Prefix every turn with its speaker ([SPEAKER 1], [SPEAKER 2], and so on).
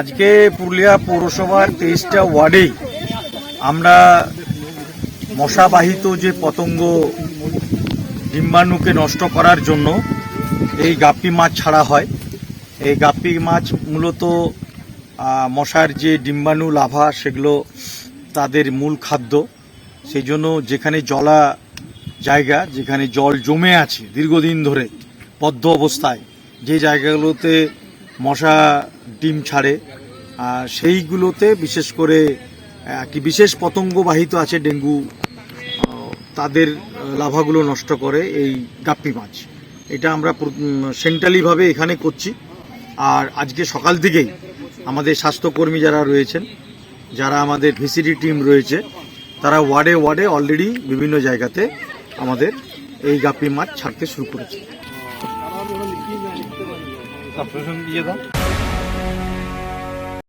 [SPEAKER 1] আজকে পুরুলিয়া পৌরসভার তেইশটা ওয়ার্ডেই আমরা মশাবাহিত যে পতঙ্গ ডিম্বাণুকে নষ্ট করার জন্য এই গাপ্পি মাছ ছাড়া হয়। এই গাপ্পি মাছ মূলত মশার যে ডিম্বাণু, লাভা, সেগুলো তাদের মূল খাদ্য। সেই জন্য যেখানে জলা জায়গা, যেখানে জল জমে আছে দীর্ঘদিন ধরে বদ্ধ অবস্থায়, যে জায়গাগুলোতে মশা ডিম ছাড়ে। সেইগুলোতে বিশেষ করে কি বিশেষ পতঙ্গবাহিত আছে ডেঙ্গু তাদের লাভাগুলো নষ্ট করে এই গাপ্পি মাছ। এটা আমরা সেন্ট্রালিভাবে এখানে করছি। আর আজকে সকাল থেকেই আমাদের স্বাস্থ্যকর্মী যারা রয়েছেন, যারা আমাদের ভিসিডি টিম রয়েছে, তারা ওয়ার্ডে ওয়ার্ডে অলরেডি বিভিন্ন জায়গাতে আমাদের এই গাপ্পি মাছ ছাড়তে শুরু করেছে।
[SPEAKER 2] 那浑身憋得